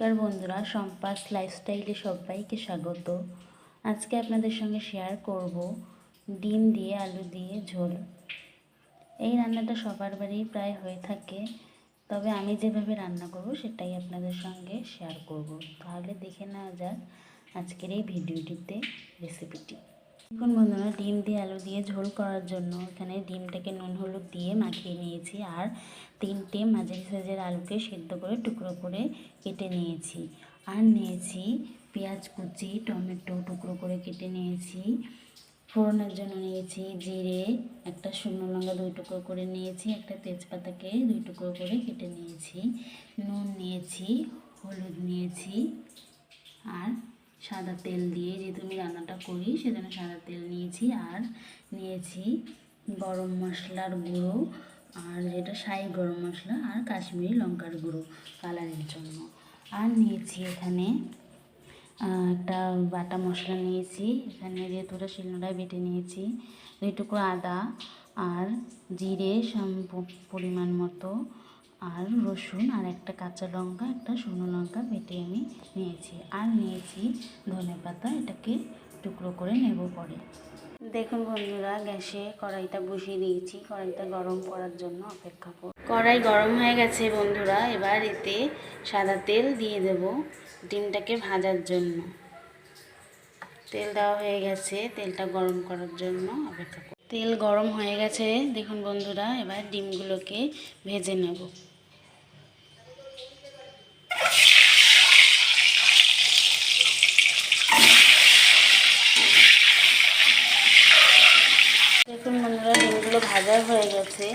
নমস্কার বন্ধুরা, সম্পাস লাইফস্টাইলে সবাইকে স্বাগত। আজকে আপনাদের সঙ্গে শেয়ার করব ডিম দিয়ে আলু দিয়ে ঝোল। এই রান্নাটা সবার বাড়িই প্রায় হয়ে থাকে, তবে আমি যেভাবে রান্না করব সেটাই আপনাদের সঙ্গে শেয়ার করব। তাহলে দেখে নেওয়া যাক আজকের এই ভিডিওটিতে রেসিপিটি দেখুন বন্ধুরা ডিম দিয়ে আলু দিয়ে ঝোল করার জন্য এখানে ডিমটাকে নুন হলুদ দিয়ে মাখিয়ে নিয়েছি আর তিনটে মাঝারি সাইজের আলুকে সেদ্ধ করে টুকরো করে কেটে নিয়েছি। আর নিয়েছি পেঁয়াজ কুচি, টমেটো টুকরো করে কেটে নিয়েছি। ফোড়নের জন্য নিয়েছি জিরে, একটা শুকনো লঙ্কা দুই টুকরো করে নিয়েছি, একটা তেজপাতাকে দুই টুকরো করে কেটে নিয়েছি। নুন নিয়েছি, হলুদ নিয়েছি আর সাদা তেল দিয়ে যেহেতু আমি রান্নাটা করি, সেজন্য সাদা তেল নিয়েছি আর নিয়েছি গরম মশলার গুঁড়ো আর যেটা শাহি গরম মশলা আর কাশ্মীরি লঙ্কার গুঁড়ো কালারের জন্য। আর নিয়েছি এখানে একটা বাটা মশলা নিয়েছি, এখানে যেহেতু ওটা শিলনোড়ায় বেটে নিয়েছি দুই টুকরো আদা আর জিরে পরিমাণ মতো আর রসুন আর একটা কাঁচা লঙ্কা, একটা শুকনো লঙ্কা বেটে আমি নিয়েছি। আর নিয়েছি ধনে পাতা, এটাকে টুকরো করে নেব পরে। দেখুন বন্ধুরা, গ্যাসে কড়াইটা বসিয়ে দিয়েছি। কড়াইটা গরম করার জন্য অপেক্ষা কর কড়াই গরম হয়ে গেছে বন্ধুরা, এবার এতে সাদা তেল দিয়ে দেব ডিমটাকে ভাজার জন্য। তেল দেওয়া হয়ে গেছে, তেলটা গরম করার জন্য অপেক্ষা কর তেল গরম হয়ে গেছে, দেখুন বন্ধুরা, এবার ডিমগুলোকে ভেজে নেব। দেখুন বন্ধুরা, ডিমগুলো ভাজা হয়ে গেছে।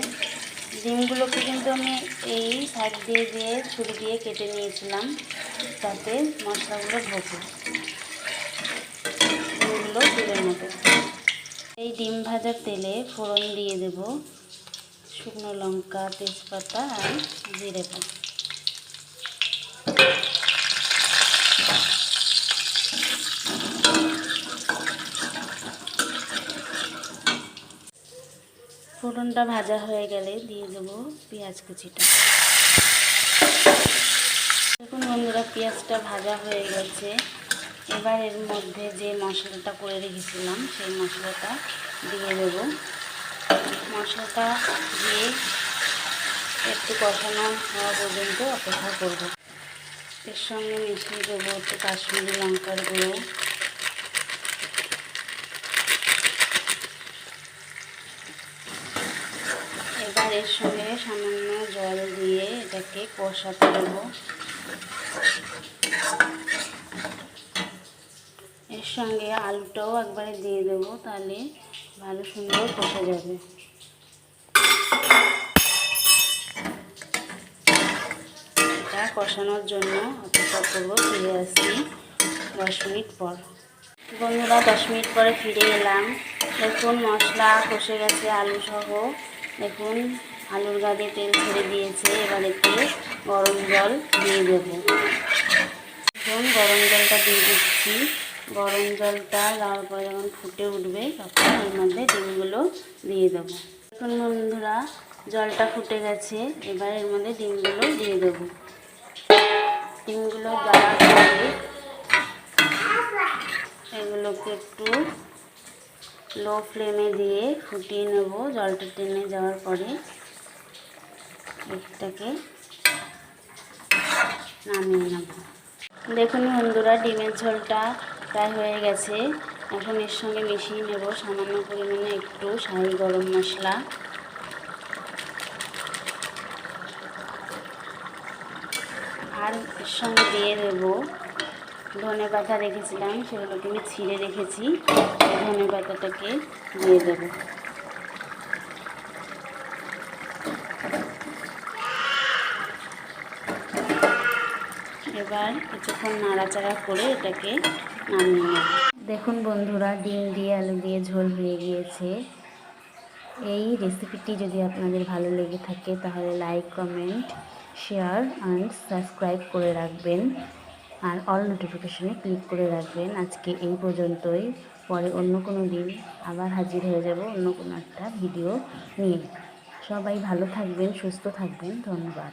ডিমগুলোকে কিন্তু আমি এই সাইড দিয়ে দিয়ে ছুরি দিয়ে কেটে নিয়েছিলাম তাতে মশলাগুলো ঢোকে। ডিমগুলো তেলের মতো। এই ডিম ভাজার তেলে ফোড়ন দিয়ে দেব শুকনো লঙ্কা, তেজপাতা আর জিরে পাতা। ফোড়নটা ভাজা হয়ে গেলে দিয়ে দেবো পেঁয়াজ কুচিটা। দেখুন বন্ধুরা, পেঁয়াজটা ভাজা হয়ে গেছে। এবার এর মধ্যে যে মশলাটা করে রেখেছিলাম, সেই মশলাটা দিয়ে দেবো। মশলাটা দিয়ে একটু কষানো হওয়া পর্যন্ত অপেক্ষা করব। এর সঙ্গে মিশিয়ে দেবো একটু কাশ্মীরি লঙ্কার গুঁড়ো এবার এর সঙ্গে সামান্য জল দিয়ে এটাকে কষাতে দেবো। এর সঙ্গে আলুটাও একবারে দিয়ে দেবো, তাহলে ভালো সুন্দর কষা যাবে। এটা কষানোর জন্য অপেক্ষা করব, ফিরে আসছি দশ মিনিট পর। বন্ধুরা, দশ মিনিট পরে ফিরে এলাম। দেখুন মশলা কষে গেছে আলু সহ দেখুন, আলুর গাদে তেল ছেড়ে দিয়েছে, এবার এতে গরম জল দিয়ে দেবো। দেখুন, গরম জলটা দিয়ে দিচ্ছি। গরম জলটা দেওয়ার পরে যখন ফুটে উঠবে, তখন এর মধ্যে ডিমগুলো দিয়ে দেবো। দেখুন বন্ধুরা, জলটা ফুটে গেছে, এবার এর মধ্যে ডিমগুলো দিয়ে দেবো। ডিমগুলো দেওয়ার পরে এগুলোকে একটু লো ফ্লেমে দিয়ে ফুটিয়ে নেব জলটা টেনে যাওয়ার পরে এটাকে নামিয়ে নেব। দেখুন বন্ধুরা, ডিমের ঝোলটা প্রায় হয়ে গেছে। এখন এর সঙ্গে মিশিয়ে নেব সামান্য পরিমাণে একটু শাহি গরম মশলা। আর এর সঙ্গে দিয়ে দেবো ধনে পাতা রেখেছিলাম, সেগুলোকে আমি ছিঁড়ে রেখেছি ধনে পাতাটাকে দিয়ে দেব। এবার কিছুক্ষণ নাড়াচাড়া করে এটাকে নামিয়ে নেব। দেখুন বন্ধুরা, ডিম দিয়ে আলু দিয়ে ঝোল হয়ে গিয়েছে। এই রেসিপিটি যদি আপনাদের ভালো লেগে থাকে, তাহলে like, comment, share and subscribe করে রাখবেন। আর অল নোটিফিকেশনে ক্লিক করে রাখবেন। আজকে এই পর্যন্তই। পরে অন্য কোনো দিন আবার হাজির হয়ে যাব অন্য কোনো একটা ভিডিও নিয়ে। সবাই ভালো থাকবেন, সুস্থ থাকবেন। ধন্যবাদ।